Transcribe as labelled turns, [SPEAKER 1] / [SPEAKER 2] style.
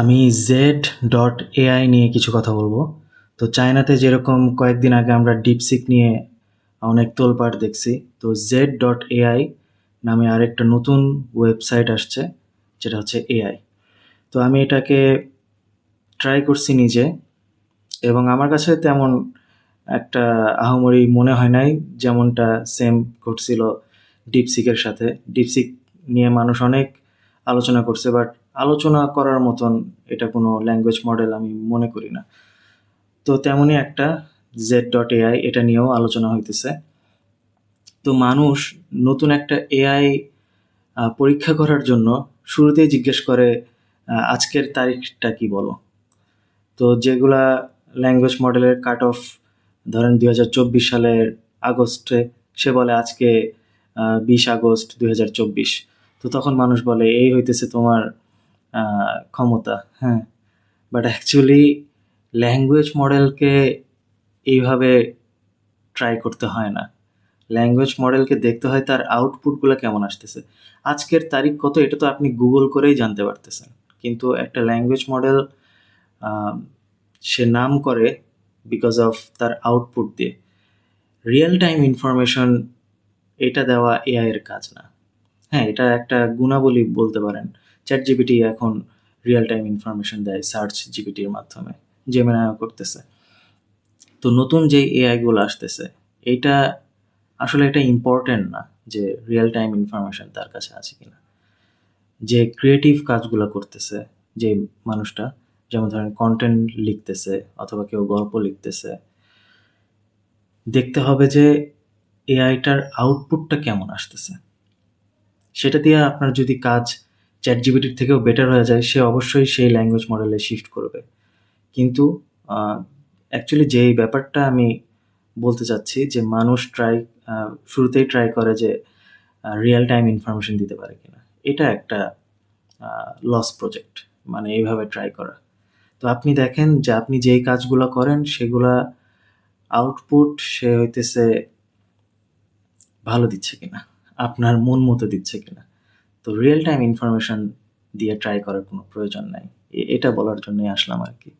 [SPEAKER 1] আমি Z dot AI নিয়ে কিছু কথা বলব। তো চায়নাতে যেরকম কয়েকদিন আগে আমরা ডিপসিক নিয়ে অনেক তোলপাট দেখছি, তো জেড ডট এআই নামে আরেকটা নতুন ওয়েবসাইট আসছে, যেটা হচ্ছে এআই তো আমি এটাকে ট্রাই করছি নিজে, এবং আমার কাছে তেমন একটা আহামরি মনে হয় নাই, যেমনটা সেম ঘটছিল ডিপসিকের সাথে। ডিপসিক নিয়ে মানুষ অনেক আলোচনা করছে বাট আলোচনা করার মতন এটা কোনো ল্যাঙ্গুয়েজ মডেল আমি মনে করি না। তো তেমনই একটা জেড ডট এআই এটা নিয়েও আলোচনা হইতেছে। তো মানুষ নতুন একটা এআই পরীক্ষা করার জন্য শুরুতেই জিজ্ঞেস করে আজকের তারিখটা কি বলো? তো যেগুলা ল্যাঙ্গুয়েজ মডেলের কাট অফ ধরেন দুই হাজার চব্বিশ সালের আগস্টে, সে বলে আজকে বিশ আগস্ট দুই হাজার চব্বিশ। তো তখন মানুষ বলে, এই হইতেছে তোমার ক্ষমতা হ্যাঁ। বাট অ্যাকচুয়ালি ল্যাঙ্গুয়েজ মডেলকে এইভাবে ট্রাই করতে হয় না। ল্যাঙ্গুয়েজ মডেলকে দেখতে হয় তার আউটপুটগুলো কেমন আসতেছে। আজকের তারিখ কত এটা তো আপনি গুগল করেই জানতে পারতেছেন। কিন্তু একটা ল্যাঙ্গুয়েজ মডেল সে নাম করে বিকজ অফ তার আউটপুট দিয়ে। রিয়েল টাইম ইনফরমেশন এটা দেওয়া এআইয়ের কাজ না। হ্যাঁ এটা একটা গুণাবলী বলতে পারেন। চ্যাট জিপিটি এখন রিয়েল টাইম ইনফরমেশন দেয় সার্চ জিপিটির মাধ্যমে যে জেমিনায়ও করতেছে। তো নতুন যে এআইগুলো আসতেছে, এটা আসলে এটা ইম্পর্টেন্ট না যে রিয়েল টাইম ইনফরমেশন তার কাছে আছে কিনা। যে ক্রিয়েটিভ কাজগুলো করতেছে, যে মানুষটা, যেমন ধরেন কন্টেন্ট লিখতেছে অথবা কেউ গল্প লিখতেছে, দেখতে হবে যে এআইটার আউটপুটটা কেমন আসতেছে। সেটা দিয়ে আপনার যদি কাজ চ্যাট জিবিটির থেকেও বেটার হয়ে যায়, সে অবশ্যই সেই ল্যাঙ্গুয়েজ মডেলে শিফট করবে। কিন্তু অ্যাকচুয়ালি যেই ব্যাপারটা আমি বলতে চাচ্ছি যে মানুষ ট্রাই শুরুতেই ট্রাই করে যে রিয়েল টাইম ইনফরমেশন দিতে পারে কিনা, এটা একটা লস প্রজেক্ট মানে এইভাবে ট্রাই করা। তো আপনি দেখেন যে আপনি যেই কাজগুলো করেন, সেগুলা আউটপুট সে হইতেছে ভালো দিচ্ছে কিনা, আপনার মন মতো দিচ্ছে কিনা। তো রিয়েল টাইম ইনফরমেশন দিয়ে ট্রাই করার কোনো প্রয়োজন নাই। এটা বলার জন্যই আসলাম আর কি।